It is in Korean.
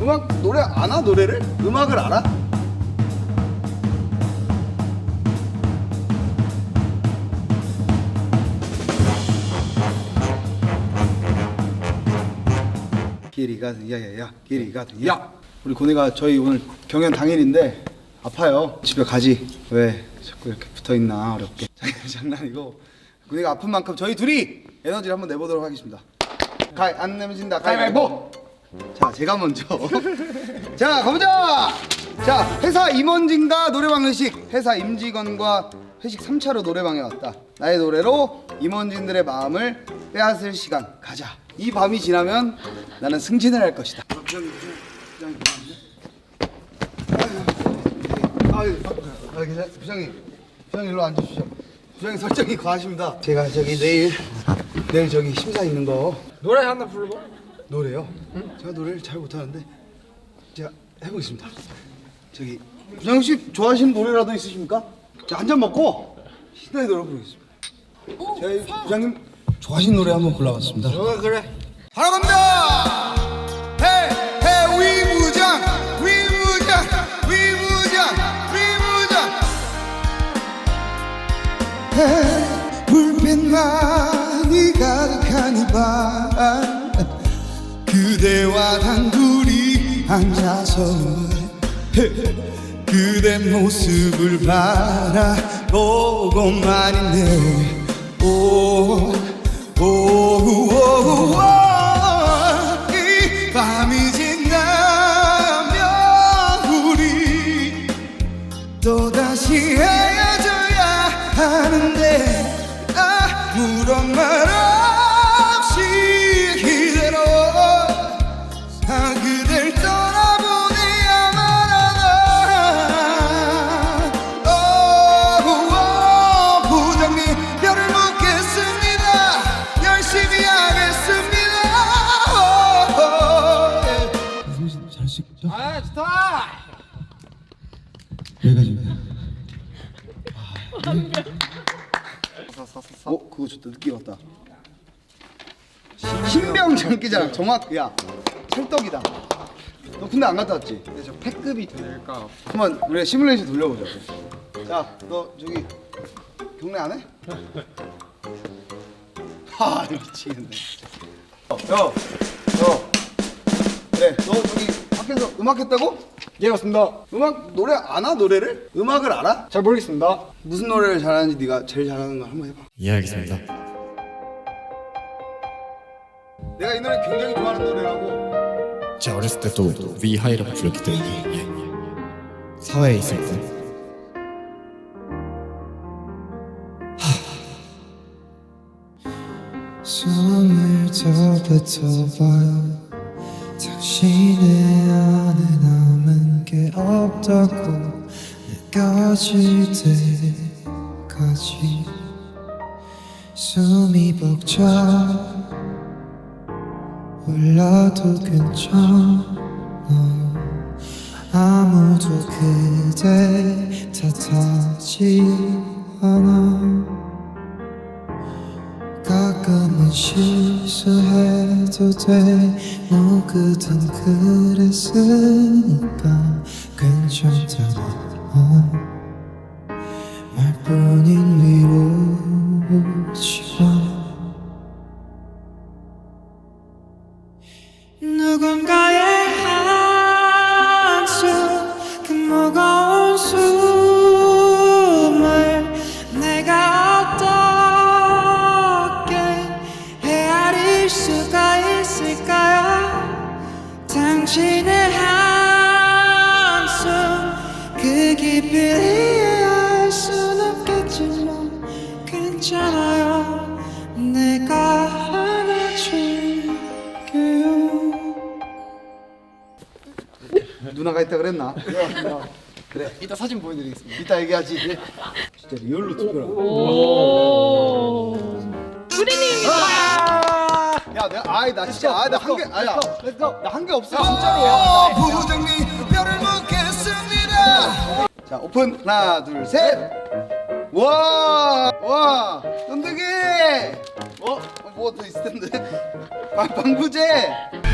음악 노래 아나 노래를? 음악을 알아? 길이가 야야야 길이가 야. 우리 고니가 저희 오늘 경연 당일인데 아파요. 집에 가지. 왜 자꾸 이렇게 붙어 있나 어렵게. 장난이고 고니가 아픈 만큼 저희 둘이 에너지를 한번 내보도록 하겠습니다. 가안 내면 진다. 가위바위보 자 제가 먼저. 자 가보자! 자 회사 임원진과 노래방 회식. 회사 임직원과 회식 3차로 노래방에 왔다. 나의 노래로 임원진들의 마음을 빼앗을 시간. 가자. 이 밤이 지나면 나는 승진을 할 것이다. 부장님 부장님 부장님 아유 아, 괜찮 부장님 부장님 일로 앉으십시오. 부장님 설정이 과하십니다. 제가 저기 내일 내일 저기 심사 있는 거. 노래 하나 불러봐. 노래요? 제가 노래를 잘 못하는데 제가 해보겠습니다. 저기 부장님 혹시 좋아하시는 노래라도 있으십니까? 자 한 잔 먹고 신나게 노래 부르겠습니다. 저희 부장님 좋아하시는 노래 한번 골라봤습니다. 어 그래. 바로 갑니다. 해해 위부장 위부장 위부장 위부장 해 불빛만이 가득한 이밤 그대와 단둘이 앉아서 해, 그대 모습을 바라보고만 있네. 오, 오, 오, 오, 이 밤이 지나면 우리 또다시 헤어져야 하는데 아무런 말 없이 있죠? 아. 여기까지입니다. 어, 그거 좋다. 늦게 왔다. 신병 장기자랑 정확, 야, 찰떡이다. 너 군대 안 갔다 왔지? 근데 저 패급이 될까? 한번 우리가 시뮬레이션 돌려보자. 자, 너 저기 경례 안 해? 하, 미치겠네. 어, 야, 너, 그래, 너 저기 밖에서 음악 했다고? 예 맞습니다. 음악 노래 아나 노래를? 음악을 알아? 잘 모르겠습니다. 무슨 노래를 잘하는지 네가 제일 잘하는 거 한번 해봐. 예 알겠습니다. 내가 이 노래 굉장히 좋아하는 노래라고. 제가 어렸을 때도 위하이라고 불렀기 때문에 예. 사회에 있을 때더 뱉어봐요 당신의 안에 남은 게 없다고 느껴질 때까지 숨이 벅차 올라도 괜찮아요 아무도 그대 탓하지 않아 가끔은 실수해도 돼 누구든 그랬으니까 괜찮잖아 어. 말뿐인 위로지만 누군가의 누나가 있다 그랬나? 그래. 이따 사진 보여드리겠습니다. 이따 얘기하지. 진짜 리얼로 투표라. 야, 내가 아이 나 진짜 아이 나 한 개, 아야, 나한 개 없어 진짜로. 부장님 뼈를 묻겠습니다. 자, 오픈 하나, 둘, 셋. 와, 와, 쫀득이. 어, 뭐 더 있을 텐데. 방- 방부제.